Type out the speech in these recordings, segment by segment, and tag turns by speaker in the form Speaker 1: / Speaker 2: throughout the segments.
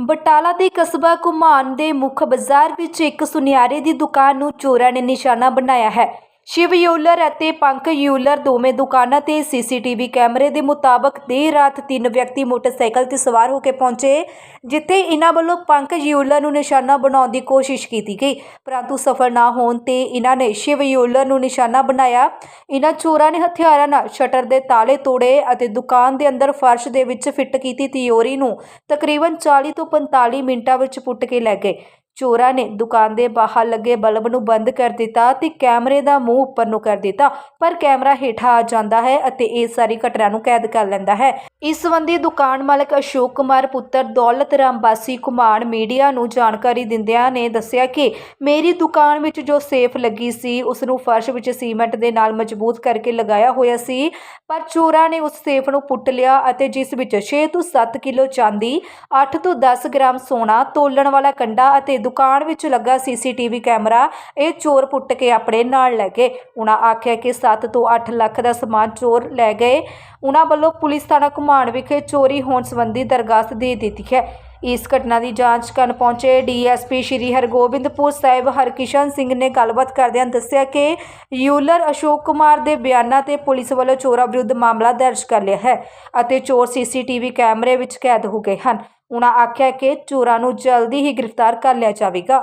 Speaker 1: ਬਟਾਲਾ ਦੇ ਕਸਬਾ ਘੁਮਾਨ ਦੇ ਮੁੱਖ ਬਾਜ਼ਾਰ ਵਿੱਚ ਇੱਕ ਸੁਨਿਆਰੇ ਦੀ ਦੁਕਾਨ ਨੂੰ ਚੋਰਾਂ ਨੇ ਨਿਸ਼ਾਨਾ ਬਣਾਇਆ ਹੈ। ਸ਼ਿਵ ਯੂਲਰ ਅਤੇ ਪੰਕ ਯੂਲਰ ਦੋਵੇਂ ਦੁਕਾਨਾਂ ਤੇ ਸੀਸੀਟੀਵੀ ਕੈਮਰੇ ਦੇ ਮੁਤਾਬਕ ਦੇਰ ਰਾਤ ਤਿੰਨ ਵਿਅਕਤੀ ਮੋਟਰਸਾਈਕਲ ਤੇ ਸਵਾਰ ਹੋ ਕੇ ਪਹੁੰਚੇ, ਜਿੱਥੇ ਇਹਨਾਂ ਵੱਲੋਂ ਪੰਕ ਯੂਲਰ ਨੂੰ ਨਿਸ਼ਾਨਾ ਬਣਾਉਣ ਦੀ ਕੋਸ਼ਿਸ਼ ਕੀਤੀ ਗਈ। ਪਰੰਤੂ ਸਫਲ ਨਾ ਹੋਣ ਤੇ ਇਹਨਾਂ ਨੇ ਸ਼ਿਵ ਯੂਲਰ ਨੂੰ ਨਿਸ਼ਾਨਾ ਬਣਾਇਆ। ਇਹਨਾਂ ਚੋਰਾਂ ਨੇ ਹਥਿਆਰਾਂ ਨਾਲ ਸ਼ਟਰ ਦੇ ਤਾਲੇ ਤੋੜੇ ਅਤੇ ਦੁਕਾਨ ਦੇ ਅੰਦਰ ਫਰਸ਼ ਦੇ ਵਿੱਚ ਫਿੱਟ ਕੀਤੀ ਤਿਜੋਰੀ ਨੂੰ ਤਕਰੀਬਨ 40 ਤੋਂ 45 ਮਿੰਟਾਂ ਵਿੱਚ ਪੁੱਟ ਕੇ ਲੈ ਗਏ। ਚੋਰਾਂ ਨੇ ਦੁਕਾਨ ਦੇ ਬਾਹਰ ਲੱਗੇ ਬਲਬ ਨੂੰ ਬੰਦ ਕਰ ਦਿੱਤਾ ਤੇ ਕੈਮਰੇ ਦਾ ਮੂੰਹ ਉੱਪਰ ਨੂੰ ਕਰ ਦਿੱਤਾ। ਪਰ ਕੈਮਰਾ ਹੇਠਾਂ ਆ ਜਾਂਦਾ ਹੈ ਅਤੇ ਇਹ ਸਾਰੀ ਘਟਨਾ ਨੂੰ ਕੈਦ ਕਰ ਲੈਂਦਾ ਹੈ। ਇਸ ਸੰਬੰਧੀ ਦੁਕਾਨ ਮਾਲਕ ਅਸ਼ੋਕ ਕੁਮਾਰ, ਪੁੱਤਰ ਦੌਲਤ ਰਾਮ ਬਾਸੀ ਕੁਮਾਰ ਮੀਡੀਆ ਨੂੰ ਜਾਣਕਾਰੀ ਦਿੰਦਿਆਂ ਨੇ ਦੱਸਿਆ ਕਿ ਮੇਰੀ ਦੁਕਾਨ ਵਿੱਚ ਜੋ ਸੇਫ ਲੱਗੀ ਸੀ ਉਸ ਨੂੰ ਫਰਸ਼ ਵਿੱਚ ਸੀਮੈਂਟ ਦੇ ਨਾਲ ਮਜ਼ਬੂਤ ਕਰਕੇ ਲਗਾਇਆ ਹੋਇਆ ਸੀ, ਪਰ ਚੋਰਾਂ ਨੇ ਉਸ ਸੇਫ ਨੂੰ ਪੁੱਟ ਲਿਆ ਅਤੇ ਜਿਸ ਵਿੱਚ 6 ਤੋਂ 7 ਕਿਲੋ ਚਾਂਦੀ 8 ਤੋਂ 10 ਗ੍ਰਾਮ ਸੋਨਾ, ਤੋਲਣ ਵਾਲਾ ਕੰਡਾ ਅਤੇ ਦੁਕਾਨ ਵਿੱਚ ਲੱਗਾ ਸੀਸੀਟੀਵੀ ਕੈਮਰਾ ਇਹ ਚੋਰ ਪੁੱਟ ਕੇ ਆਪਣੇ ਨਾਲ ਲੈ ਗਏ। ਉਹਨਾਂ ਆਖਿਆ ਕਿ 7 ਤੋਂ 8 ਲੱਖ ਦਾ ਸਮਾਨ ਚੋਰ ਲੈ ਗਏ। ਉਹਨਾਂ ਵੱਲੋਂ ਪੁਲਿਸ, ਥਾਣਾ ਘੁਮਾਣ ਵਿਖੇ ਚੋਰੀ ਹੋਣ ਸੰਬੰਧੀ ਦਰਗਾਸਤ ਦੇ ਦਿੱਤੀ ਹੈ। ਇਸ ਘਟਨਾ ਦੀ ਜਾਂਚ ਕਰਨ ਪਹੁੰਚੇ ਡੀਐਸਪੀ ਸ਼੍ਰੀ ਹਰਗੋਬਿੰਦਪੁਰ ਸਾਹਿਬ ਹਰਕਿਸ਼ਨ ਸਿੰਘ ਨੇ ਗੱਲਬਾਤ ਕਰਦਿਆਂ ਦੱਸਿਆ ਕਿ ਯੂਲਰ ਅਸ਼ੋਕ ਕੁਮਾਰ ਦੇ ਬਿਆਨਾਂ ਤੇ ਪੁਲਿਸ ਵੱਲੋਂ ਚੋਰਾਂ ਵਿਰੁੱਧ ਮਾਮਲਾ ਦਰਜ ਕਰ ਲਿਆ ਹੈ ਅਤੇ ਚੋਰ ਸੀਸੀਟੀਵੀ ਕੈਮਰੇ ਵਿੱਚ ਕੈਦ ਹੋ ਗਏ ਹਨ। ਉਹਨਾਂ ਆਖਿਆ ਕਿ ਚੋਰਾਂ ਨੂੰ ਜਲਦੀ ਹੀ ਗ੍ਰਿਫਤਾਰ ਕਰ ਲਿਆ ਜਾਵੇਗਾ।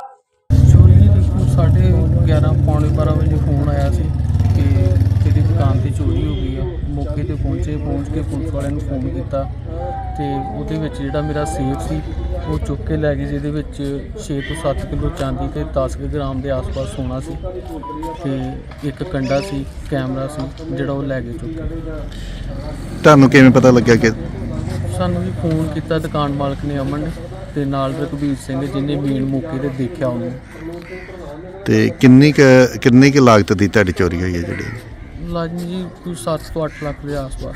Speaker 2: ਚੋਰੀ ਦੀ ਦੇਖੋ ਸਾਢੇ 11 ਪੌਣੇ 12 ਵਜੇ ਫੋਨ ਆਇਆ ਸੀ ਕਿ ਤੇਰੀ ਦੁਕਾਨ ਤੇ ਚੋਰੀ ਹੋ ਗਈ ਆ ਮੌਕੇ ਤੇ ਪਹੁੰਚੇ ਪਹੁੰਚ ਕੇ ਪੁਲਿਸ ਵਾਲਿਆਂ ਨੂੰ ਫੋਨ ਕੀਤਾ ਤੇ ਉਹਦੇ ਵਿੱਚ ਜਿਹੜਾ ਮੇਰਾ ਸੇਫ ਸੀ ਉਹ ਚੁੱਕ ਕੇ ਲੈ ਗਏ ਜਿਹਦੇ ਵਿੱਚ 6 ਤੋਂ 7 ਕਿਲੋ ਚਾਂਦੀ ਤੇ 10 ਕੁ ਗ੍ਰਾਮ ਦੇ ਆਸ-ਪਾਸ ਸੋਨਾ ਸੀ ਤੇ ਇੱਕ ਕੰਡਾ ਸੀ ਕੈਮਰਾ ਸੀ ਜਿਹੜਾ ਉਹ ਲੈ ਗਏ ਚੁੱਕ ਕੇ।
Speaker 3: ਤੁਹਾਨੂੰ ਕਿਵੇਂ ਪਤਾ ਲੱਗਿਆ ਕਿ
Speaker 2: ਸਾਨੂੰ ਵੀ ਫੋਨ ਕੀਤਾ ਦੁਕਾਨ ਮਾਲਕ ਨੇ ਅਮਨ ਤੇ ਨਾਲ ਰਘਬੀਰ ਸਿੰਘ ਜਿਹਨੇ ਮੇਨ ਮੌਕੇ ਤੇ ਦੇਖਿਆ ਉਹਨੂੰ।
Speaker 3: ਤੇ ਕਿੰਨੀ ਕਿੰਨੀ ਕੁ ਲਾਗਤ ਦੀ ਤੁਹਾਡੀ ਚੋਰੀ ਹੋਈ ਹੈ ਜਿਹੜੀ?
Speaker 2: ਲਾਜ਼ਮੀ ਜੀ ਕੋਈ 7 ਤੋਂ 8 ਲੱਖ ਦੇ ਆਸ-ਪਾਸ।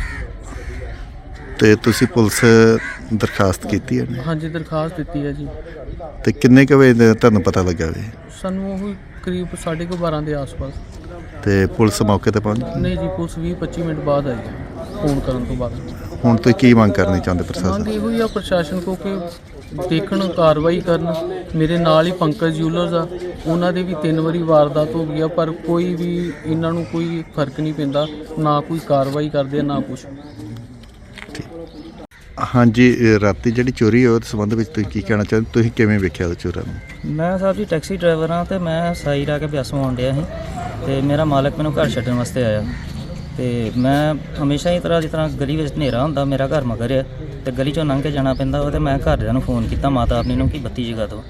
Speaker 3: ਤੇ ਤੁਸੀਂ ਪੁਲਿਸ ਦਰਖਾਸਤ ਕੀਤੀ ਹੈ?
Speaker 2: ਹਾਂਜੀ ਦਰਖਾਸਤ ਦਿੱਤੀ ਹੈ ਜੀ।
Speaker 3: ਤੇ ਕਿੰਨੇ ਕੁ ਵਜੇ ਦਾ ਤੁਹਾਨੂੰ ਪਤਾ ਲੱਗਾ ਵੀ?
Speaker 2: ਸਾਨੂੰ ਉਹ ਕਰੀਬ 12:30 ਦੇ ਆਸ-ਪਾਸ।
Speaker 3: ਤੇ ਪੁਲਿਸ ਮੌਕੇ ਤੇ ਪਹੁੰਚ ਗਈ?
Speaker 2: ਨਹੀਂ ਜੀ ਪੁਲਿਸ 20-25 ਮਿੰਟ ਬਾਅਦ ਆਈ ਹੈ ਫੋਨ ਕਰਨ ਤੋਂ ਬਾਅਦ।
Speaker 3: ਹੁਣ ਤੁਸੀਂ ਕੀ ਮੰਗ ਕਰਨੀ ਚਾਹੁੰਦੇ
Speaker 2: ਮੰਗ
Speaker 3: ਪ੍ਰਸ਼ਾਸਨ
Speaker 2: ਇਹੋ ਹੀ ਆ ਪ੍ਰਸ਼ਾਸਨ ਕੋ ਕਿ ਦੇਖਣ ਕਾਰਵਾਈ ਕਰਨ। ਮੇਰੇ ਨਾਲ ਹੀ ਪੰਕਜ ਜੂਲਰਸ ਆ। ਉਹਨਾਂ ਦੇ ਵੀ ਤਿੰਨ ਵਾਰੀ ਵਾਰਦਾਤ ਹੋ ਗਈ ਆ ਪਰ ਕੋਈ ਵੀ ਇਹਨਾਂ ਨੂੰ ਕੋਈ ਫ਼ਰਕ ਨਹੀਂ ਪੈਂਦਾ। ਨਾ ਕੋਈ ਕਾਰਵਾਈ ਕਰਦੇ ਆ ਨਾ ਕੁਛ।
Speaker 3: ਹਾਂਜੀ ਰਾਤੀ ਜਿਹੜੀ ਚੋਰੀ ਹੋਈ, ਉਹਦੇ ਸੰਬੰਧ ਵਿੱਚ ਤੁਸੀਂ ਕੀ ਕਹਿਣਾ ਚਾਹੁੰਦੇ? ਤੁਸੀਂ ਕਿਵੇਂ ਵੇਖਿਆ ਉਹ ਚੋਰਾਂ ਨੂੰ?
Speaker 4: ਮੈਂ ਸਾਹਿਬ ਜੀ ਟੈਕਸੀ ਡਰਾਈਵਰ ਹਾਂ ਤੇ ਮੈਂ ਸਾਈ ਰਾ ਕੇ ਬਿਆਸੋਂ ਆਉਣ ਡਿਆ ਸੀ ਤੇ ਮੇਰਾ ਮਾਲਕ ਮੈਨੂੰ ਘਰ ਛੱਡਣ ਵਾਸਤੇ ਆਇਆ। ਤੇ ਮੈਂ ਹਮੇਸ਼ਾ ਹੀ ਤਰ੍ਹਾਂ ਜਿਸ ਤਰ੍ਹਾਂ ਗਲੀ ਵਿੱਚ ਹਨੇਰਾ ਹੁੰਦਾ, ਮੇਰਾ ਘਰ ਮਗਰ ਆ ਤੇ ਗਲੀ ਚੋਂ ਲੰਘ ਕੇ ਜਾਣਾ ਪੈਂਦਾ ਉਹ ਤੇ ਮੈਂ ਘਰਦਿਆਂ ਨੂੰ ਫੋਨ ਕੀਤਾ ਮਾਤਾ ਆਪਣੀ ਨੂੰ ਕਿ ਬੱਤੀ ਜਗਾ ਦਿਓ।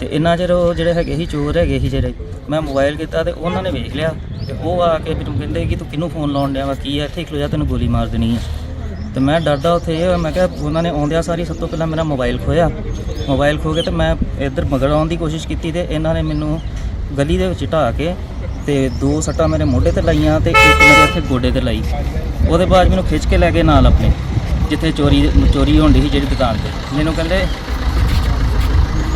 Speaker 4: ਤੇ ਇੰਨਾ ਚਿਰ ਉਹ ਜਿਹੜੇ ਹੈਗੇ ਸੀ, ਚੋਰ ਹੈਗੇ ਸੀ ਜਿਹੜੇ, ਮੈਂ ਮੋਬਾਈਲ ਕੀਤਾ ਤੇ ਉਹਨਾਂ ਨੇ ਵੇਖ ਲਿਆ ਤੇ ਉਹ ਆ ਕੇ ਮੈਨੂੰ ਕਹਿੰਦੇ ਕਿ ਤੂੰ ਕਿਹਨੂੰ ਫੋਨ ਲਾਉਣ ਡਿਆ ਵਾ, ਕੀ ਹੈ ਇੱਥੇ ਖਲੋ ਜਾ ਤੈਨੂੰ ਗੋਲੀ ਮਾਰ ਦੇਣੀ ਹੈ ਤੇ ਮੈਂ ਡਰਦਾ ਉੱਥੇ ਇਹ ਹੋਇਆ, ਮੈਂ ਕਿਹਾ ਉਹਨਾਂ ਨੇ ਆਉਂਦਿਆਂ ਸਾਰੀ ਸਭ ਤੋਂ ਪਹਿਲਾਂ ਮੇਰਾ ਮੋਬਾਈਲ ਖੋਇਆ ਮੋਬਾਈਲ ਖੋ ਕੇ ਤੇ ਮੈਂ ਇੱਧਰ ਮਗਰ ਆਉਣ ਦੀ ਕੋਸ਼ਿਸ਼ ਕੀਤੀ ਤੇ ਇਹਨਾਂ ਨੇ ਮੈਨੂੰ ਗਲੀ ਦੇ ਵਿੱਚ ਢਾਹ ਕੇ ਤੇ ਦੋ ਸੱਟਾਂ ਮੇਰੇ ਮੋਢੇ ਤੇ ਲਾਈਆਂ ਤੇ ਇੱਕ ਮੇਰੇ ਇੱਥੇ ਗੋਡੇ ਤੇ ਲਾਈ। ਉਹਦੇ ਬਾਅਦ ਮੈਨੂੰ ਖਿੱਚ ਕੇ ਲੈ ਗਏ ਨਾਲ ਆਪਣੇ ਜਿੱਥੇ ਚੋਰੀ ਚੋਰੀ ਹੋਣ ਡਈ ਸੀ ਜਿਹੜੀ ਦੁਕਾਨ ਤੇ। ਮੈਨੂੰ ਕਹਿੰਦੇ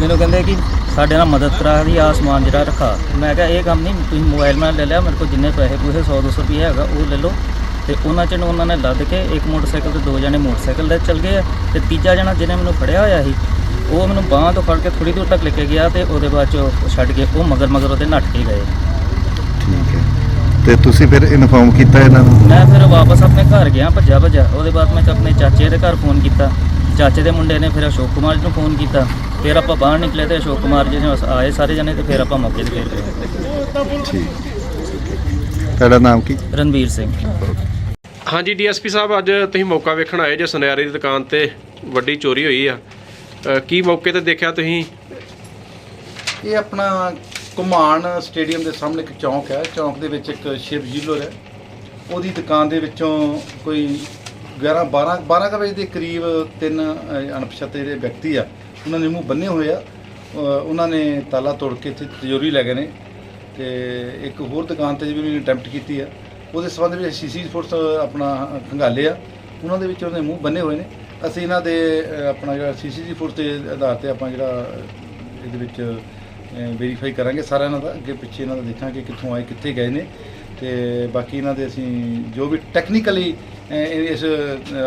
Speaker 4: ਮੈਨੂੰ ਕਹਿੰਦੇ ਕਿ ਸਾਡੇ ਨਾਲ ਮਦਦ ਕਰਾ ਦੀ ਆ ਸਮਾਨ ਜਿਹੜਾ ਰੱਖਾ। ਮੈਂ ਕਿਹਾ ਇਹ ਕੰਮ ਨਹੀਂ ਤੁਸੀਂ ਮੋਬਾਈਲ ਮੈਂ ਲੈ ਲਿਆ ਮੇਰੇ ਕੋਲ ਜਿੰਨੇ ਪੈਸੇ ਪੂਸੇ 100 200 ਰੁਪਏ ਹੈਗਾ ਉਹ ਲੈ ਲਓ। ਤੇ ਉਹਨਾਂ ਚ ਨੂੰ ਉਹਨਾਂ ਨੇ ਲੱਦ ਕੇ ਇੱਕ ਮੋਟਰਸਾਈਕਲ ਤੇ ਦੋ ਜਣੇ ਮੋਟਰਸਾਈਕਲ ਤੇ ਚੱਲ ਗਏ ਆ ਤੇ ਤੀਜਾ ਜਣਾ ਜਿਹਨੇ ਮੈਨੂੰ ਫੜਿਆ ਹੋਇਆ ਸੀ ਉਹ ਮੈਨੂੰ ਬਾਹਾਂ ਤੋਂ ਫੜ ਕੇ ਥੋੜੀ ਦੂਰ ਤੱਕ ਲੈ ਕੇ ਗਿਆ ਤੇ ਉਹਦੇ ਬਾਅਦ ਚ ਉਹ ਛੱਡ ਕੇ ਉਹ ਮਗਰ ਮਗਰ ਉਹਦੇ ਨੱਠ ਕੇ ਗਏ।
Speaker 3: ਠੀਕ ਹੈ। ਤੇ ਤੁਸੀਂ ਫਿਰ ਇਨਫੋਰਮ ਕੀਤਾ ਇਹਨਾਂ ਨੂੰ?
Speaker 4: ਮੈਂ ਫਿਰ ਵਾਪਸ ਆਪਣੇ ਘਰ ਗਿਆ ਭੱਜਾ ਭੱਜਾ ਉਹਦੇ ਬਾਅਦ ਮੈਂ ਆਪਣੇ ਚਾਚੇ ਦੇ ਘਰ ਫੋਨ ਕੀਤਾ। ਚਾਚੇ ਦੇ ਮੁੰਡੇ ਨੇ ਫਿਰ ਅਸ਼ੋਕ ਕੁਮਾਰ ਜੀ ਨੂੰ ਫੋਨ ਕੀਤਾ। ਫਿਰ ਆਪਾਂ ਬਾਹਰ ਨਿਕਲੇ ਤੇ ਅਸ਼ੋਕ ਕੁਮਾਰ ਜੀ ਨੇ ਆਏ ਸਾਰੇ ਜਣੇ ਤੇ ਫਿਰ ਆਪਾਂ ਮੌਕੇ ਤੇ ਫੇਰ ਗਏ।
Speaker 3: ਠੀਕ। ਤੁਹਾਡਾ ਨਾਮ ਕੀ?
Speaker 4: ਰਣਵੀਰ ਸਿੰਘ।
Speaker 5: ਹਾਂਜੀ ਡੀਐਸਪੀ ਸਾਹਿਬ ਅੱਜ ਤੁਸੀਂ ਮੌਕਾ ਵੇਖਣ ਆਏ ਜੇ ਸੁਨਿਆਰੇ ਦੀ ਦੁਕਾਨ ਤੇ ਵੱਡੀ ਚੋਰੀ ਹੋਈ ਆ। ਅ, ਕੀ ਮੌਕੇ ਤੇ ਦੇਖਿਆ ਤੁਸੀਂ?
Speaker 6: ਇਹ ਆਪਣਾ ਕੁਮਾਨ ਸਟੇਡੀਅਮ ਦੇ ਸਾਹਮਣੇ ਇੱਕ ਚੌਂਕ ਹੈ। ਚੌਂਕ ਦੇ ਵਿੱਚ ਇੱਕ ਸ਼ਿਵ ਜੀਲਰ ਹੈ। ਉਹਦੀ ਦੁਕਾਨ ਦੇ ਵਿੱਚੋਂ ਕੋਈ 11 12 12 ਕੁ ਵਜੇ ਦੇ ਕਰੀਬ ਤਿੰਨ ਅ, ਅਣਪਛਾਤੇ ਜਿਹੜੇ ਵਿਅਕਤੀ ਆ। ਉਹਨਾਂ ਨੇ ਮੂੰਹ ਬੰਨੇ ਹੋਏ ਆ। ਅ, ਉਹਨਾਂ ਨੇ ਤਾਲਾ ਤੋੜ ਕੇ ਇੱਥੇ ਤਿਜੋਰੀ ਲੈ ਗਏ ਨੇ। ਤੇ ਇੱਕ ਹੋਰ ਦੁਕਾਨ ਤੇ ਵੀ ਉਹਨੇ ਅਟੈਂਪਟ ਕੀਤੀ ਆ। ਉਹਦੇ ਸੰਬੰਧ ਵਿੱਚ ਸੀਸੀ ਫੋਰਸ ਆਪਣਾ ਖੰਗਾਲੇ ਆ। ਉਹਨਾਂ ਦੇ ਵਿੱਚ ਉਹਨੇ ਮੂੰਹ ਬੰਨੇ ਹੋਏ ਨੇ। ਅਸੀਂ ਇਹਨਾਂ ਦੇ ਆਪਣਾ ਜਿਹੜਾ ਸੀਸੀ ਫੋਰਸ ਦੇ ਆਧਾਰ ਤੇ ਆਪਾਂ ਜਿਹੜਾ ਇਹਦੇ ਵਿੱਚ ਵੈਰੀਫਾਈ ਕਰਾਂਗੇ ਸਾਰਾ ਇਹਨਾਂ ਦਾ। ਅੱਗੇ ਪਿੱਛੇ ਇਹਨਾਂ ਦਾ ਦੇਖਾਂਗੇ ਕਿੱਥੋਂ ਆਏ, ਕਿੱਥੇ ਗਏ ਨੇ। ਤੇ ਬਾਕੀ ਇਹਨਾਂ ਦੇ ਅਸੀਂ ਜੋ ਵੀ ਟੈਕਨੀਕਲੀ ਇਸ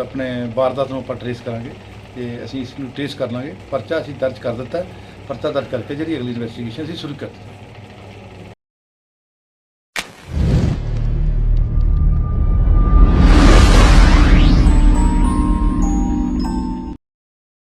Speaker 6: ਆਪਣੇ ਵਾਰਦਾਤ ਨੂੰ ਆਪਾਂ ਟਰੇਸ ਕਰਾਂਗੇ। ਤੇ ਅਸੀਂ ਇਸ ਨੂੰ ਟ੍ਰੇਸ ਕਰ ਲਾਂਗੇ। ਪਰਚਾ ਅਸੀਂ ਦਰਜ ਕਰ ਦਿੱਤਾ। ਪਰਚਾ ਦਰਜ ਕਰਕੇ ਜਿਹੜੀ ਅਗਲੀ ਇਨਵੈਸਟੀਗੇਸ਼ਨ ਅਸੀਂ ਸ਼ੁਰੂ ਕਰ ਦਿੱਤੀ।